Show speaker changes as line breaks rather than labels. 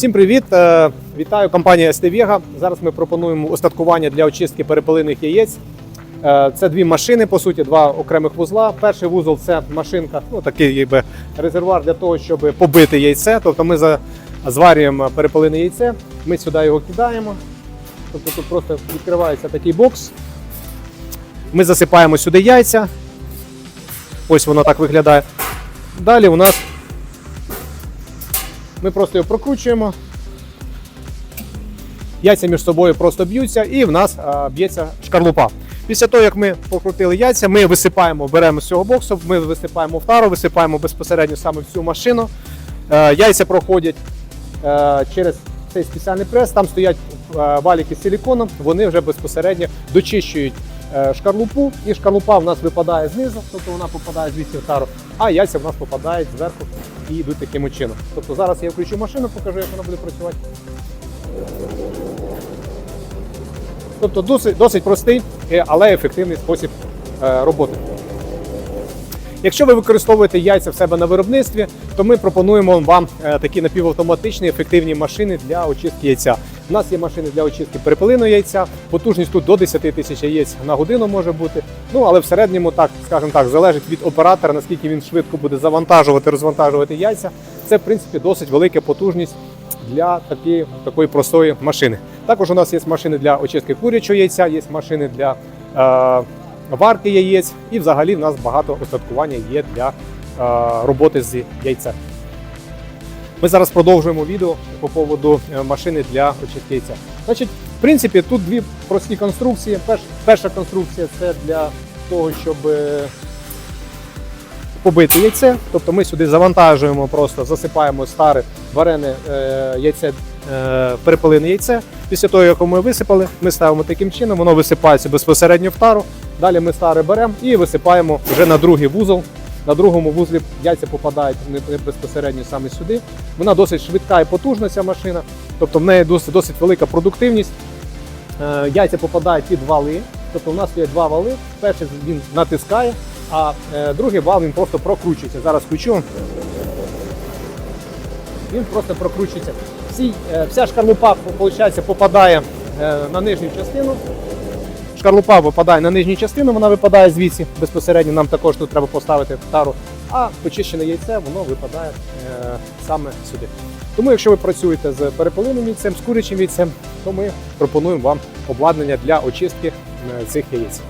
Всім привіт! Е, Вітаю компанія ST Зараз ми пропонуємо устаткування для очистки перепелиних яєць. Е, Це дві машини, по суті, два окремих вузла. Перший вузол це машинка, ну такий якби резервуар для того, щоб побити яйце. Тобто ми зварюємо перепелине яйце, ми сюди його кидаємо. Тобто тут просто відкривається такий бокс. Ми засипаємо сюди яйця. Ось воно так виглядає. Далі у нас ми просто його прокручуємо. Яйця між собою просто б'ються, і в нас б'ється шкарлупа. Після того, як ми покрутили яйця, ми висипаємо, беремо з цього боксу, ми висипаємо в тару, висипаємо безпосередньо саме в цю машину. Е, яйця проходять е, через цей спеціальний прес, там стоять е, валіки з силіконом, вони вже безпосередньо дочищують шкарлупу, і шкарлупа в нас випадає знизу, тобто вона попадає звідси в тару, а яйця в нас попадають зверху і йдуть таким чином. Тобто зараз я включу машину, покажу, як вона буде працювати. Тобто досить, досить простий, е, але ефективний спосіб е, роботи. Якщо ви використовуєте яйця в себе на виробництві, то ми пропонуємо вам е, такі напівавтоматичні ефективні машини для очистки яйця. У нас є машини для очистки перепелиного яйця, потужність тут до 10 тисяч яєць на годину може бути. Ну але в середньому, так скажімо так, залежить від оператора, наскільки він швидко буде завантажувати, розвантажувати яйця. Це в принципі досить велика потужність для такі, такої простої машини. Також у нас є машини для очистки курячого яйця, є машини для е, варки яєць, і взагалі в нас багато остаткування є для е, роботи з яйцем. Ми зараз продовжуємо відео по поводу е, машини для очистки яйця. Значить, в принципі, тут дві прості конструкції. Перш, перша конструкція це для того, щоб е, побити яйце. Тобто ми сюди завантажуємо, просто засипаємо старе варене е, яйце, е, перепелине яйце. Після того, як ми висипали, ми ставимо таким чином, воно висипається безпосередньо в тару. Далі ми старе беремо і висипаємо вже на другий вузол. На другому вузлі яйця попадають не- безпосередньо саме сюди. Вона досить швидка і потужна ця машина, тобто в неї досить, досить велика продуктивність. Е, Яйця попадають під вали. Тобто у нас є два вали. Перший він натискає, а е, другий вал він просто прокручується. Зараз включу. Він просто прокручується. Всі, е, вся шкарлупа виходить, попадає на нижню частину. Шкарлупа випадає на нижню частину, вона випадає звідси. Безпосередньо нам також тут треба поставити тару, а почищене яйце воно випадає е, саме сюди. Тому, якщо ви працюєте з перепелиним яйцем, з курячим яйцем, то ми пропонуємо вам обладнання для очистки е, цих яєць.